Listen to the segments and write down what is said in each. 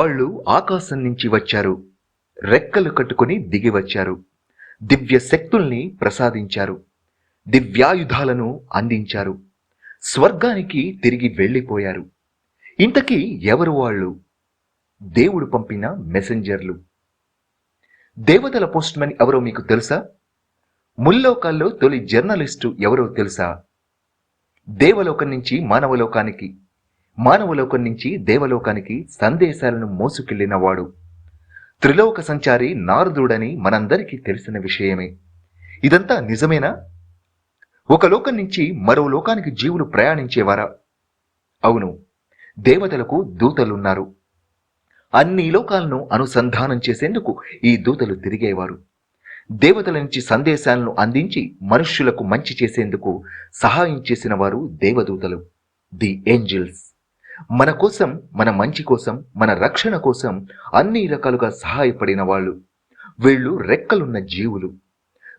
వాళ్ళు ఆకాశం నుంచి వచ్చారు. రెక్కలు కట్టుకుని దిగి వచ్చారు. దివ్య శక్తుల్ని ప్రసాదించారు. దివ్యాయుధాలను అందించారు. స్వర్గానికి తిరిగి వెళ్ళిపోయారు. ఇంతకీ ఎవరు వాళ్ళు? దేవుడు పంపిన మెసెంజర్లు దేవతల పోస్ట్మెన్ ఎవరో మీకు తెలుసా? ముల్లోకాల్లో తొలి జర్నలిస్టు ఎవరో తెలుసా? దేవలోకం నుంచి మానవలోకానికి. మానవలోకం నుంచి దేవలోకానికి సందేశాలను మోసుకెళ్ళినవాడు త్రిలోక సంచారి నారదుడని మనందరికీ తెలిసిన విషయమే. ఇదంతా నిజమేనా? ఒక లోకం నుంచి మరో లోకానికి జీవులు ప్రయాణించేవారా? అవును దేవతలకు దూతలున్నారు. అన్ని లోకాలను అనుసంధానం చేసేందుకు ఈ దూతలు తిరిగేవారు. దేవతల నుంచి సందేశాలను అందించి మనుష్యులకు మంచి చేసేందుకు సహాయం చేసిన వారు దేవదూతలు. The angels. మన కోసం మన మంచి కోసం మన రక్షణ కోసం అన్ని రకాలుగా సహాయపడిన వాళ్ళు. వీళ్ళు రెక్కలున్న జీవులు.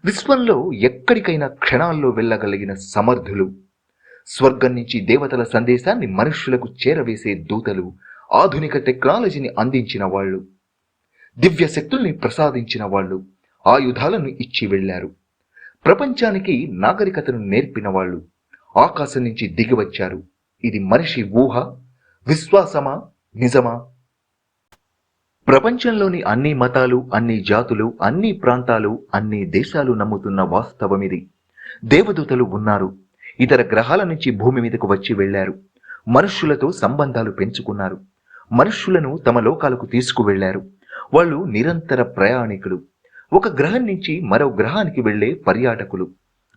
విశ్వంలో ఎక్కడికైనా క్షణాల్లో వెళ్ళగలిగిన సమర్థులు. స్వర్గం నుంచి దేవతల సందేశాన్ని మనుష్యులకు చేరవేసే దూతలు ఆధునిక టెక్నాలజీని అందించిన వాళ్ళు. దివ్య శక్తుల్ని ప్రసాదించిన వాళ్ళు ఆయుధాలను ఇచ్చి వెళ్ళారు. ప్రపంచానికి నాగరికతను నేర్పిన వాళ్ళు ఆకాశం నుంచి దిగి వచ్చారు. ఇది మనిషి ఊహ విశ్వాసమా? నిజమా? ప్రపంచంలోని అన్ని మతాలు అన్ని జాతులు అన్ని ప్రాంతాలు అన్ని దేశాలు నమ్ముతున్న వాస్తవం ఇది దేవదూతలు ఉన్నారు. ఇతర గ్రహాల నుంచి భూమి మీదకు వచ్చి వెళ్ళారు మనుష్యులతో సంబంధాలు పెంచుకున్నారు. మనుష్యులను తమ లోకాలకు తీసుకువెళ్ళారు వాళ్ళు నిరంతర ప్రయాణికులు. ఒక గ్రహం నుంచి మరో గ్రహానికి వెళ్ళే పర్యాటకులు.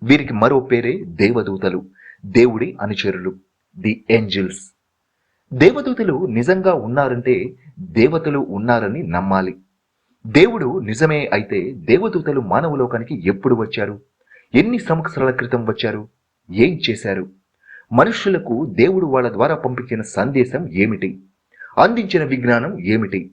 వీరికి మరో పేరే దేవదూతలు. దేవుడి అనుచరులు. The angels. దేవదూతలు నిజంగా ఉన్నారంటే దేవతలు ఉన్నారని నమ్మాలి. దేవుడు నిజమే అయితే దేవదూతలు మానవలోకానికి ఎప్పుడు వచ్చారు? ఎన్ని సంవత్సరాల క్రితం వచ్చారు? ఏం చేశారు? మనుష్యులకు దేవుడు వాళ్ళ ద్వారా పంపించిన సందేశం ఏమిటి? అందించిన విజ్ఞానం ఏమిటి?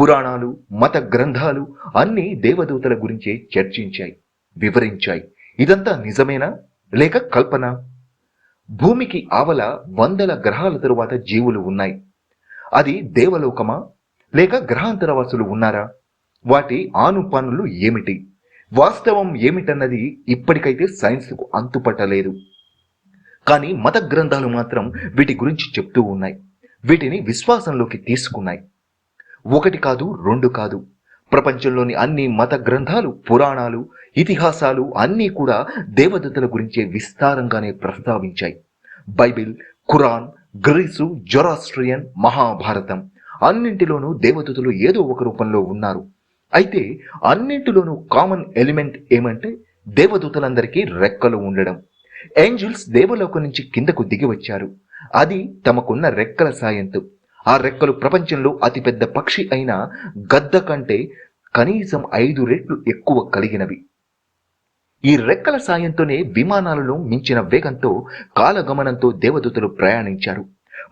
పురాణాలు మత గ్రంథాలు అన్నీ దేవదూతల గురించే చర్చించాయి వివరించాయి. ఇదంతా నిజమేనా? లేక కల్పన? భూమికి ఆవల వందల గ్రహాల తరువాత జీవులు ఉన్నాయి. అది దేవలోకమా? లేక గ్రహాంతరవాసులు ఉన్నారా? వాటి ఆనుపానులు ఏమిటి? వాస్తవం ఏమిటన్నది ఇప్పటికైతే సైన్స్కు అంతుపట్టలేదు. కానీ మత గ్రంథాలు మాత్రం వీటి గురించి చెప్తూ ఉన్నాయి. వీటిని విశ్వాసంలోకి తీసుకున్నాయి. ఒకటి కాదు రెండు కాదు. ప్రపంచంలోని అన్ని మత గ్రంథాలు పురాణాలు ఇతిహాసాలు అన్నీ కూడా దేవదూతల గురించే విస్తారంగానే ప్రస్తావించాయి. Bible Quran Greece Zoroastrian Mahabharata అన్నింటిలోనూ దేవదూతలు ఏదో ఒక రూపంలో ఉన్నారు. అయితే అన్నింటిలోనూ కామన్ ఎలిమెంట్ ఏమంటే దేవదూతలందరికీ రెక్కలు ఉండడం. ఏంజల్స్ దేవలోకం నుంచి కిందకు దిగి వచ్చారు. అది తమకున్న రెక్కల సాయంతో. ఆ రెక్కలు ప్రపంచంలో అతిపెద్ద పక్షి అయిన గద్ద కంటే కనీసం ఐదు రెట్లు ఎక్కువ కలిగినవి. ఈ రెక్కల సాయంతోనే విమానాలను మించిన వేగంతో కాలగమనంతో దేవదూతలు ప్రయాణించారు.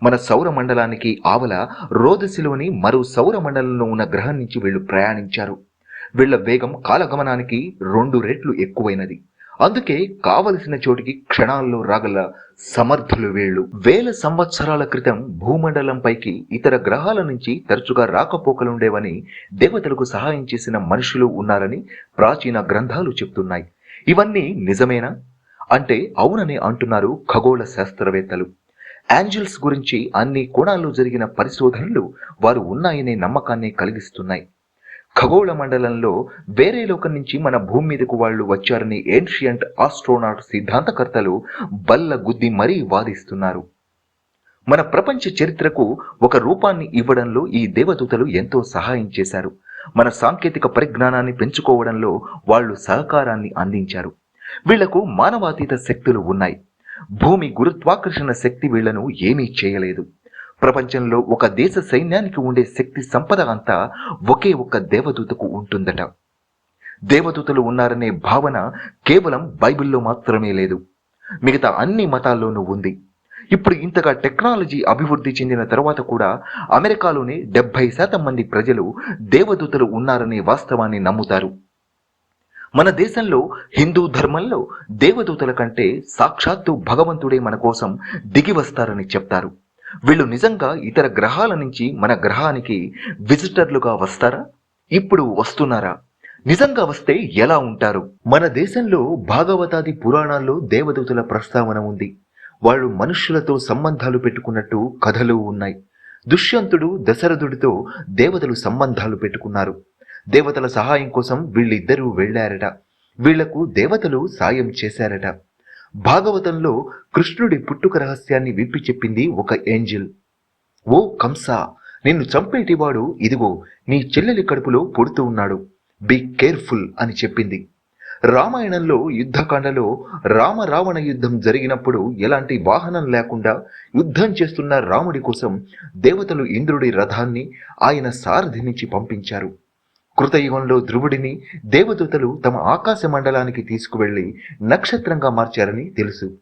మన సౌర మండలానికి ఆవల రోదసిలోని మరో సౌర మండలంలో ఉన్న గ్రహం నుంచి వీళ్ళు ప్రయాణించారు. వీళ్ళ వేగం కాలగమనానికి రెండు రెట్లు ఎక్కువైనది. అందుకే కావలసిన చోటికి క్షణాల్లో రాగల సమర్థులు వీళ్ళు. వేల సంవత్సరాల క్రితం భూమండలంపైకి ఇతర గ్రహాల నుంచి తరచుగా రాకపోకలుండేవని దేవతలకు సహాయం చేసిన మనుషులు ఉన్నారని ప్రాచీన గ్రంథాలు చెప్తున్నాయి. ఇవన్నీ నిజమేనా? అంటే అవునని అంటున్నారు ఖగోళ శాస్త్రవేత్తలు. యాంజిల్స్ గురించి అన్ని కోణాల్లో జరిగిన పరిశోధనలు వారు ఉన్నాయనే నమ్మకాన్ని కలిగిస్తున్నాయి. ఖగోళ మండలంలో వేరే లోకం నుంచి మన భూమి మీదకు వాళ్ళు వచ్చారని ఏన్షియంట్ ఆస్ట్రోనాట్ సిద్ధాంతకర్తలు బల్ల గుద్ది మరీ వాదిస్తున్నారు. మన ప్రపంచ చరిత్రకు ఒక రూపాన్ని ఇవ్వడంలో ఈ దేవదూతలు ఎంతో సహాయం చేశారు. మన సాంకేతిక పరిజ్ఞానాన్ని పెంచుకోవడంలో వాళ్ళు సహకారాన్ని అందించారు. వీళ్ళకు మానవాతీత శక్తులు ఉన్నాయి. భూమి గురుత్వాకర్షణ శక్తి వీళ్ళను ఏమీ చేయలేదు. ప్రపంచంలో ఒక దేశ సైన్యానికి ఉండే శక్తి సంపద అంతా ఒకే ఒక్క దేవదూతకు ఉంటుందట. దేవదూతలు ఉన్నారనే భావన కేవలం బైబిల్లో మాత్రమే లేదు. మిగతా అన్ని మతాల్లోనూ ఉంది. ఇప్పుడు ఇంతగా టెక్నాలజీ అభివృద్ధి చెందిన తర్వాత కూడా అమెరికాలోనే డెబ్బై శాతం మంది ప్రజలు దేవదూతలు ఉన్నారనే వాస్తవాన్ని నమ్ముతారు. మన దేశంలో హిందూ ధర్మంలో దేవదూతల కంటే సాక్షాత్తు భగవంతుడే మన కోసం దిగి వస్తారని చెప్తారు. వీళ్ళు నిజంగా ఇతర గ్రహాల నుంచి మన గ్రహానికి విజిటర్లుగా వస్తారా? ఇప్పుడు వస్తున్నారా? నిజంగా వస్తే ఎలా ఉంటారు? మన దేశంలో భాగవతాది పురాణాల్లో దేవదూతల ప్రస్తావన ఉంది. వాళ్ళు మనుష్యులతో సంబంధాలు పెట్టుకున్నట్టు కథలు ఉన్నాయి. దుష్యంతుడు దశరథుడితో దేవతలు సంబంధాలు పెట్టుకున్నారు. దేవతల సహాయం కోసం వీళ్ళిద్దరూ వెళ్ళారట. వీళ్ళకు దేవతలు సాయం చేశారట. భాగవతంలో కృష్ణుడి పుట్టుక రహస్యాన్ని విప్పి చెప్పింది ఒక ఏంజిల్. ఓ కంస నిన్ను చంపేటివాడు ఇదిగో నీ చెల్లెలి కడుపులో పుడుతూ ఉన్నాడు. బీ కేర్ఫుల్ అని చెప్పింది. రామాయణంలో యుద్ధకాండలో రామ రావణ యుద్ధం జరిగినప్పుడు ఎలాంటి వాహనం లేకుండా యుద్ధం చేస్తున్న రాముడి కోసం దేవతలు ఇంద్రుడి రథాన్ని ఆయన సారథినిచ్చి పంపించారు. కృతయుగంలో ధ్రువుడిని దేవదూతలు తమ ఆకాశ మండలానికి తీసుకువెళ్ళి నక్షత్రంగా మార్చారని తెలుసు.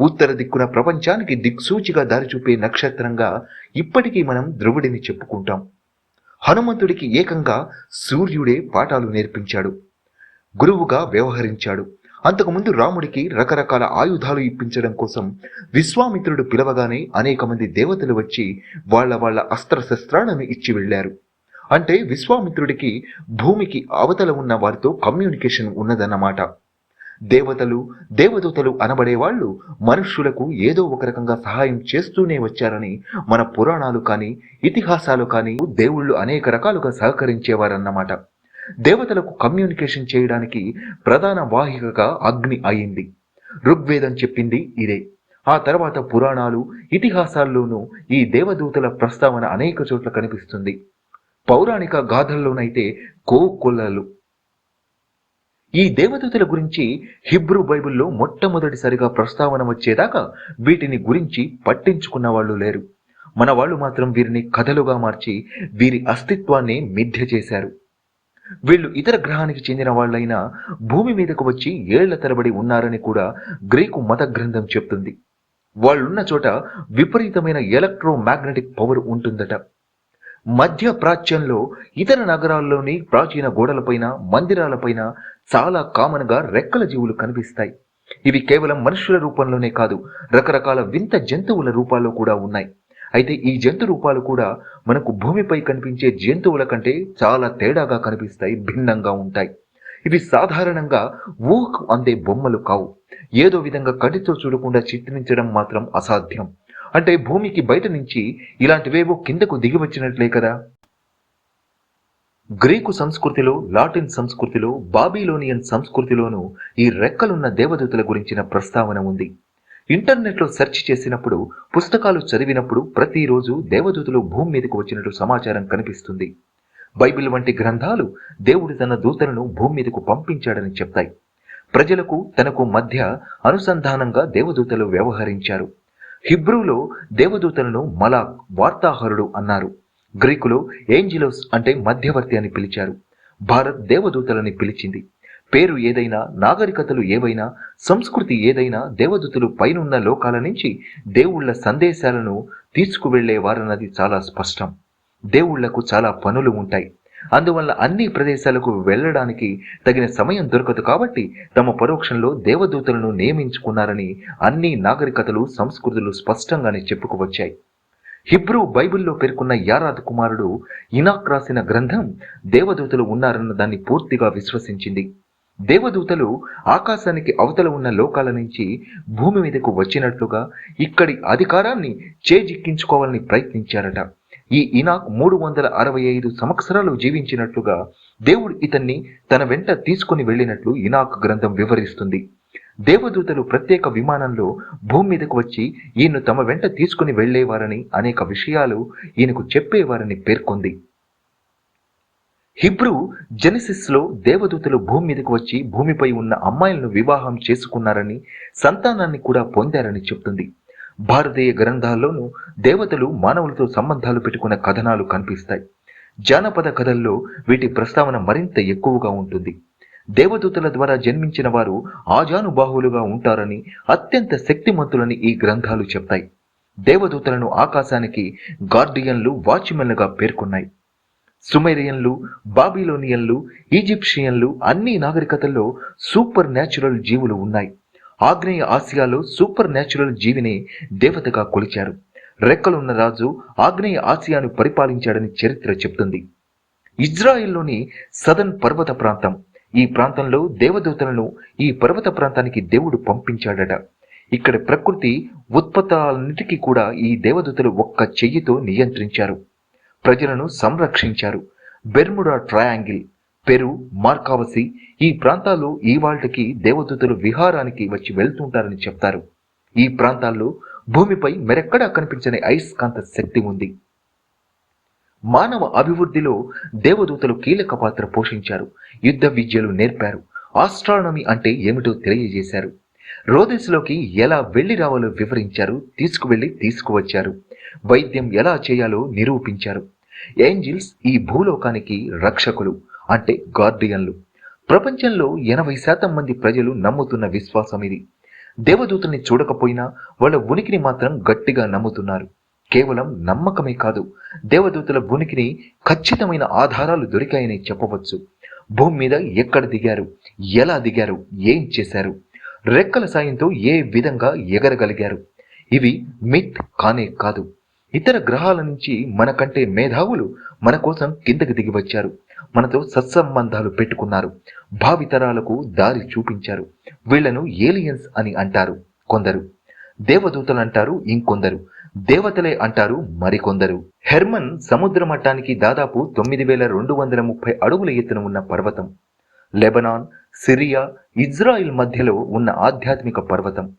ఉత్తర దిక్కున ప్రపంచానికి దిక్సూచిగా దారి చూపే నక్షత్రంగా ఇప్పటికీ మనం ధ్రువుడిని చెప్పుకుంటాం. హనుమంతుడికి ఏకంగా సూర్యుడే పాఠాలు నేర్పించాడు. గురువుగా వ్యవహరించాడు. అంతకుముందు రాముడికి రకరకాల ఆయుధాలు ఇప్పించడం కోసం విశ్వామిత్రుడు పిలవగానే అనేక మంది దేవతలు వచ్చి వాళ్ళ వాళ్ళ అస్త్రశస్త్రాలను ఇచ్చి వెళ్ళారు. అంటే విశ్వామిత్రుడికి భూమికి అవతల ఉన్న వారితో కమ్యూనికేషన్ ఉన్నదన్నమాట. దేవతలు దేవదూతలు అనబడే వాళ్ళు మనుష్యులకు ఏదో ఒక రకంగా సహాయం చేస్తూనే వచ్చారని మన పురాణాలు కానీ ఇతిహాసాలు కానీ దేవుళ్ళు అనేక రకాలుగా సహకరించేవారన్నమాట. దేవతలకు కమ్యూనికేషన్ చేయడానికి ప్రధాన వాహికగా అగ్ని అయింది. ఋగ్వేదం చెప్పింది ఇదే. ఆ తర్వాత పురాణాలు ఇతిహాసాల్లోనూ ఈ దేవదూతల ప్రస్తావన అనేక చోట్ల కనిపిస్తుంది. పౌరాణిక గాథల్లోనైతే కోకొల్లలు ఈ దేవదూతల గురించి హిబ్రూ బైబిల్లో మొట్టమొదటిసారిగా ప్రస్తావన వచ్చేదాకా వీటిని గురించి పట్టించుకున్న వాళ్ళు లేరు. మన వాళ్ళు మాత్రం వీరిని కథలుగా మార్చి వీరి అస్తిత్వాన్ని మిథ్య చేశారు. వీళ్ళు ఇతర గ్రహానికి చెందిన వాళ్ళైనా భూమి మీదకు వచ్చి ఏళ్ళ తరబడి ఉన్నారని కూడా గ్రీకు మత గ్రంథం చెప్తుంది. వాళ్ళున్న చోట విపరీతమైన ఎలక్ట్రోమాగ్నెటిక్ పవర్ ఉంటుందట. మధ్య ప్రాచ్యంలో ఇతర నగరాల్లోని ప్రాచీన గోడలపైన మందిరాలపైన చాలా కామన్గా రెక్కల జీవులు కనిపిస్తాయి. ఇవి కేవలం మనుషుల రూపంలోనే కాదు రకరకాల వింత జంతువుల రూపాల్లో కూడా ఉన్నాయి. అయితే ఈ జంతు రూపాలు కూడా మనకు భూమిపై కనిపించే జంతువుల కంటే చాలా తేడాగా కనిపిస్తాయి భిన్నంగా ఉంటాయి. ఇవి సాధారణంగా ఊహకు అందే బొమ్మలు కావు. ఏదో విధంగా కంటితో చూడకుండా చిత్రించడం మాత్రం అసాధ్యం. అంటే భూమికి బయట నుంచి ఇలాంటివేవో కిందకు దిగివచ్చినట్లే కదా. గ్రీకు సంస్కృతిలో లాటిన్ సంస్కృతిలో బాబీలోనియన్ సంస్కృతిలోనూ ఈ రెక్కలున్న దేవదూతల గురించిన ప్రస్తావన ఉంది. ఇంటర్నెట్లో సెర్చ్ చేసినప్పుడు పుస్తకాలు చదివినప్పుడు ప్రతిరోజు దేవదూతలు భూమి మీదకు వచ్చినట్టు సమాచారం కనిపిస్తుంది. బైబిల్ వంటి గ్రంథాలు దేవుడు తన దూతలను భూమి మీదకు పంపించాడని చెప్తాయి. ప్రజలకు తనకు మధ్య అనుసంధానంగా దేవదూతలు వ్యవహరించారు. హిబ్రూలో దేవదూతలను మలాక్ వార్తాహరుడు అన్నారు. గ్రీకులో ఏంజిలోస్ అంటే మధ్యవర్తి అని పిలిచారు. భారత్ దేవదూతలని పిలిచింది. పేరు ఏదైనా నాగరికతలు ఏవైనా సంస్కృతి ఏదైనా దేవదూతలు పైనున్న లోకాల నుంచి దేవుళ్ళ సందేశాలను తీసుకువెళ్ళేవారన్నది చాలా స్పష్టం. దేవుళ్ళకు చాలా పనులు ఉంటాయి. అందువల్ల అన్ని ప్రదేశాలకు వెళ్ళడానికి తగిన సమయం దొరకదు కాబట్టి తమ పరోక్షంలో దేవదూతలను నియమించుకున్నారని అన్ని నాగరికతలు సంస్కృతులు స్పష్టంగానే చెప్పుకువచ్చాయి. హిబ్రూ బైబిల్లో పేర్కొన్న యారాద్ కుమారుడు ఇనాక్ రాసిన గ్రంథం దేవదూతలు ఉన్నారన్న దాన్ని పూర్తిగా విశ్వసించింది. దేవదూతలు ఆకాశానికి అవతల ఉన్న లోకాల నుంచి భూమి మీదకు వచ్చినట్లుగా ఇక్కడి అధికారాన్ని చేజిక్కించుకోవాలని ప్రయత్నించారట. ఈ ఇనాక్ మూడు వందల అరవై ఐదు సంవత్సరాలు జీవించినట్లుగా దేవుడు ఇతన్ని తన వెంట తీసుకుని వెళ్ళినట్లు ఇనాక్ గ్రంథం వివరిస్తుంది. దేవదూతలు ప్రత్యేక విమానంలో భూమి మీదకు వచ్చి ఈయన్ను తమ వెంట తీసుకుని వెళ్ళేవారని అనేక విషయాలు ఈయనకు చెప్పేవారని పేర్కొంది. హిబ్రూ జెనసిస్లో దేవదూతలు భూమి మీదకు వచ్చి భూమిపై ఉన్న అమ్మాయిలను వివాహం చేసుకున్నారని సంతానాన్ని కూడా పొందారని చెప్తుంది. భారతీయ గ్రంథాల్లోనూ దేవతలు మానవులతో సంబంధాలు పెట్టుకున్న కథనాలు కనిపిస్తాయి. జానపద కథల్లో వీటి ప్రస్తావన మరింత ఎక్కువగా ఉంటుంది. దేవదూతల ద్వారా జన్మించిన వారు ఆజానుబాహులుగా ఉంటారని అత్యంత శక్తిమంతులని ఈ గ్రంథాలు చెప్తాయి. దేవదూతలను ఆకాశానికి గార్డియన్లు వాచ్మెన్లుగా పేర్కొన్నాయి. సుమేరియన్లు బాబిలోనియన్లు ఈజిప్షియన్లు అన్ని నాగరికతల్లో సూపర్ న్యాచురల్ జీవులు ఉన్నాయి. ఆగ్నేయ ఆసియాలో సూపర్ న్యాచురల్ జీవిని దేవతగా కొలిచారు. రెక్కలున్న రాజు ఆగ్నేయ ఆసియాను పరిపాలించాడని చరిత్ర చెబుతుంది. ఇజ్రాయిల్లోని సదన్ పర్వత ప్రాంతం. ఈ ప్రాంతంలో దేవదూతలను ఈ పర్వత ప్రాంతానికి దేవుడు పంపించాడట. ఇక్కడ ప్రకృతి ఉత్పత్తులన్నిటికీ కూడా ఈ దేవదూతలు ఒక్క చెయ్యితో నియంత్రించారు. ప్రజలను సంరక్షించారు. Bermuda triangle. పెరు మార్కావసి ఈ ప్రాంతాల్లో ఈ దేవదూతలు విహారానికి వచ్చి వెళ్తుంటారని చెప్తారు. ఈ ప్రాంతాల్లో భూమిపై మరెక్కడా కనిపించని అయస్కాంత శక్తి ఉంది. మానవ అభివృద్ధిలో దేవదూతలు కీలక పాత్ర పోషించారు. యుద్ధ విద్యలు నేర్పారు. ఆస్ట్రానమీ అంటే ఏమిటో తెలియజేశారు. రోదెస్లోకి ఎలా వెళ్ళి రావాలో వివరించారు. తీసుకువెళ్ళి తీసుకువచ్చారు. వైద్యం ఎలా చేయాలో నిరూపించారు. ఏంజిల్స్ ఈ భూలోకానికి రక్షకులు. అంటే గార్డియన్లు. ప్రపంచంలో ఎనభై శాతం మంది ప్రజలు నమ్ముతున్న విశ్వాసం ఇది. దేవదూతల్ని చూడకపోయినా వాళ్ళ ఉనికిని మాత్రం గట్టిగా నమ్ముతున్నారు. కేవలం నమ్మకమే కాదు దేవదూతల ఉనికిని ఖచ్చితమైన ఆధారాలు దొరికాయని చెప్పవచ్చు. భూమి మీద ఎక్కడ దిగారు ఎలా దిగారు ఏం చేశారు రెక్కల సాయంతో ఏ విధంగా ఎగరగలిగారు. ఇవి మిత్ కానే కాదు ఇతర గ్రహాల నుంచి మనకంటే మేధావులు మన కోసం కిందకి దిగి వచ్చారు. మనతో సత్సంబంధాలు పెట్టుకున్నారు. భావితరాలకు దారి చూపించారు. వీళ్ళను ఏలియన్స్ అని అంటారు కొందరు. దేవదూతలు అంటారు ఇంకొందరు. దేవతలే అంటారు మరికొందరు. హెర్మన్ సముద్ర మట్టానికి దాదాపు తొమ్మిది వేల రెండు వందల ముప్పై అడుగుల ఎత్తున ఉన్న పర్వతం. లెబనాన్ సిరియా ఇజ్రాయిల్ మధ్యలో ఉన్న ఆధ్యాత్మిక పర్వతం.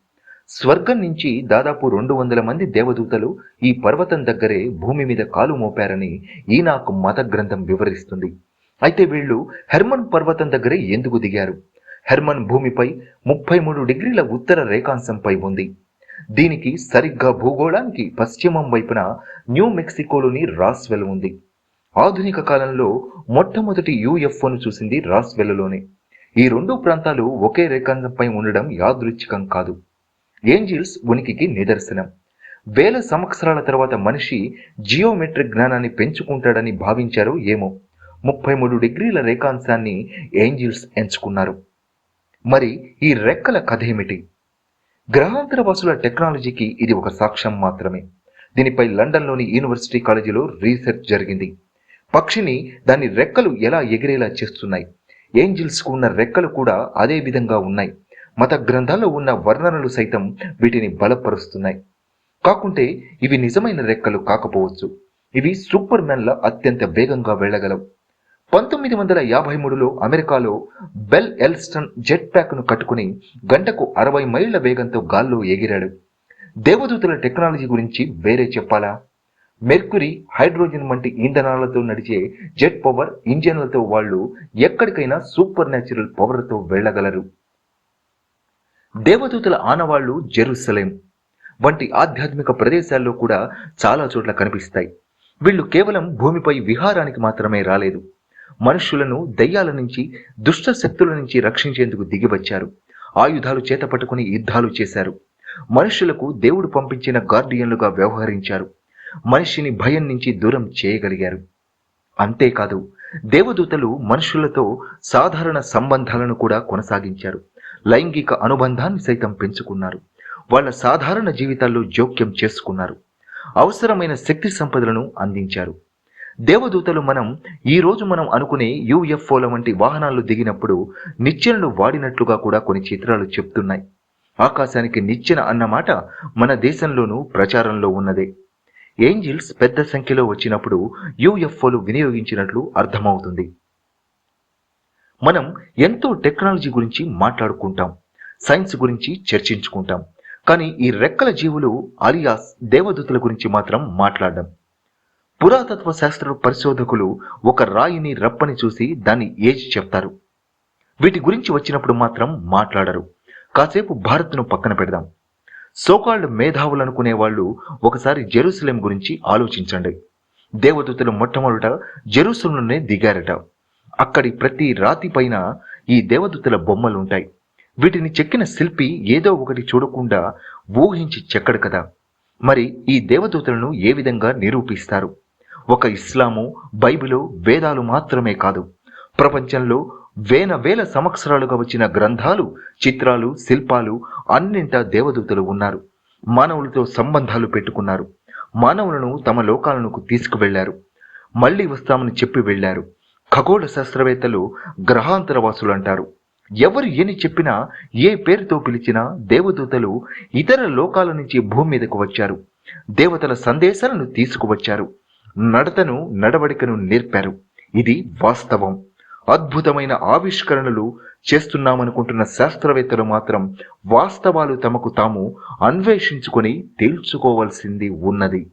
స్వర్గం నుంచి దాదాపు రెండు వందల మంది దేవదూతలు ఈ పర్వతం దగ్గరే భూమి మీద కాలు మోపారని ఈనాకు మత గ్రంథం వివరిస్తుంది. అయితే వీళ్ళు హెర్మన్ పర్వతం దగ్గరే ఎందుకు దిగారు? హెర్మన్ భూమిపై ముప్పై మూడు డిగ్రీల ఉత్తర రేఖాంశంపై ఉంది. దీనికి సరిగ్గా భూగోళానికి పశ్చిమం వైపున న్యూ మెక్సికోలోని రాస్వెల్ ఉంది. ఆధునిక కాలంలో మొట్టమొదటి యుఎఫ్ఓను చూసింది రాస్వెల్లోనే. ఈ రెండు ప్రాంతాలు ఒకే రేఖాంశంపై ఉండడం యాదృచ్ఛికం కాదు. ఏంజిల్స్ ఉనికికి నిదర్శనం. వేల సంవత్సరాల తర్వాత మనిషి జియోమెట్రిక్ జ్ఞానాన్ని పెంచుకుంటాడని భావించారో ఏమో. ముప్పై మూడు డిగ్రీల రేఖాంశాన్ని ఏంజిల్స్ ఎంచుకున్నారు. మరి ఈ రెక్కల కథ ఏమిటి? గ్రహాంతర బస్సుల టెక్నాలజీకి ఇది ఒక సాక్ష్యం మాత్రమే. దీనిపై లండన్లోని యూనివర్సిటీ కాలేజీలో రీసెర్చ్ జరిగింది. పక్షిని దాని రెక్కలు ఎలా ఎగిరేలా చేస్తున్నాయి? ఏంజిల్స్కు ఉన్న రెక్కలు కూడా అదే విధంగా ఉన్నాయి. మత గ్రంథాల్లో ఉన్న వర్ణనలు సైతం వీటిని బలపరుస్తున్నాయి. కాకుంటే ఇవి నిజమైన రెక్కలు కాకపోవచ్చు. ఇవి సూపర్ మ్యాన్ల అత్యంత వేగంగా వెళ్ళగలవు. పంతొమ్మిది వందల యాభై మూడులో అమెరికాలో బెల్ ఎల్స్టన్ జెట్ ప్యాక్ను కట్టుకుని గంటకు అరవై మైళ్ళ వేగంతో గాల్లో ఎగిరాడు దేవదూతల టెక్నాలజీ గురించి వేరే చెప్పాలా? మెర్కురి హైడ్రోజన్ వంటి ఇంధనాలతో నడిచే జెట్ పవర్ ఇంజన్లతో వాళ్ళు ఎక్కడికైనా సూపర్ న్యాచురల్ పవర్తో వెళ్ళగలరు. దేవదూతల ఆనవాళ్ళు జెరూసలేం వంటి ఆధ్యాత్మిక ప్రదేశాల్లో కూడా చాలా చోట్ల కనిపిస్తాయి. వీళ్ళు కేవలం భూమిపై విహారానికి మాత్రమే రాలేదు. మనుష్యులను దయ్యాల నుంచి దుష్ట శక్తుల నుంచి రక్షించేందుకు దిగివచ్చారు. ఆయుధాలు చేత పట్టుకుని యుద్ధాలు చేశారు. మనుష్యులకు దేవుడు పంపించిన గార్డియన్లుగా వ్యవహరించారు. మనిషిని భయం నుంచి దూరం చేయగలిగారు. అంతేకాదు దేవదూతలు మనుషులతో సాధారణ సంబంధాలను కూడా కొనసాగించారు. లైంగిక అనుబంధాన్ని సైతం పెంచుకున్నారు. వాళ్ళ సాధారణ జీవితాల్లో జోక్యం చేసుకున్నారు. అవసరమైన శక్తి సంపదలను అందించారు. దేవదూతలు మనం ఈ రోజు మనం అనుకునే యుఎఫ్ఓల వంటి వాహనాలు దిగినప్పుడు నిచ్చెనలు వాడినట్లుగా కూడా కొన్ని చిత్రాలు చెప్తున్నాయి. ఆకాశానికి నిచ్చెన అన్నమాట మన దేశంలోనూ ప్రచారంలో ఉన్నదే. ఏంజిల్స్ పెద్ద సంఖ్యలో వచ్చినప్పుడు యుఎఫ్ఓలు వినియోగించినట్లు అర్థమవుతుంది. మనం ఎంతో టెక్నాలజీ గురించి మాట్లాడుకుంటాం సైన్స్ గురించి చర్చించుకుంటాం కానీ ఈ రెక్కల జీవులు అలియాస్ దేవదూతల గురించి మాత్రం మాట్లాడడం పురాతత్వ శాస్త్ర పరిశోధకులు ఒక రాయిని రప్పని చూసి దాని ఏజ్ చెప్తారు. వీటి గురించి వచ్చినప్పుడు మాత్రం మాట్లాడరు. కాసేపు భారత్ను పక్కన పెడదాం. సోకాల్డ్ మేధావులు అనుకునే వాళ్ళు ఒకసారి జెరూసలేం గురించి ఆలోచించండి. దేవదూతలు మొట్టమొదట జెరూసలంలోనే దిగారట. అక్కడి ప్రతి రాతి పైన ఈ దేవదూతల బొమ్మలుంటాయి. వీటిని చెక్కిన శిల్పి ఏదో ఒకటి చూడకుండా ఊహించి చెక్కడు కదా. మరి ఈ దేవదూతలను ఏ విధంగా నిరూపిస్తారు? ఒక ఇస్లాము బైబిలు వేదాలు మాత్రమే కాదు. ప్రపంచంలో వేల వేల సంవత్సరాలుగా వచ్చిన గ్రంథాలు చిత్రాలు శిల్పాలు అన్నింటా దేవదూతలు ఉన్నారు. మానవులతో సంబంధాలు పెట్టుకున్నారు. మానవులను తమ లోకాలకు తీసుకువెళ్ళారు. మళ్ళీ వస్తామని చెప్పి వెళ్ళారు ఖగోళ శాస్త్రవేత్తలు గ్రహాంతరవాసులు అంటారు. ఎవరు ఏని చెప్పినా ఏ పేరుతో పిలిచినా దేవదూతలు ఇతర లోకాల నుంచి భూమి మీదకు వచ్చారు. దేవతల సందేశాలను తీసుకువచ్చారు. నడతను నడవడికను నేర్పారు. ఇది వాస్తవం. అద్భుతమైన ఆవిష్కరణలు చేస్తున్నామనుకుంటున్న శాస్త్రవేత్తలు మాత్రం వాస్తవాలు తమకు తాము అన్వేషించుకొని తేల్చుకోవాల్సింది ఉన్నది.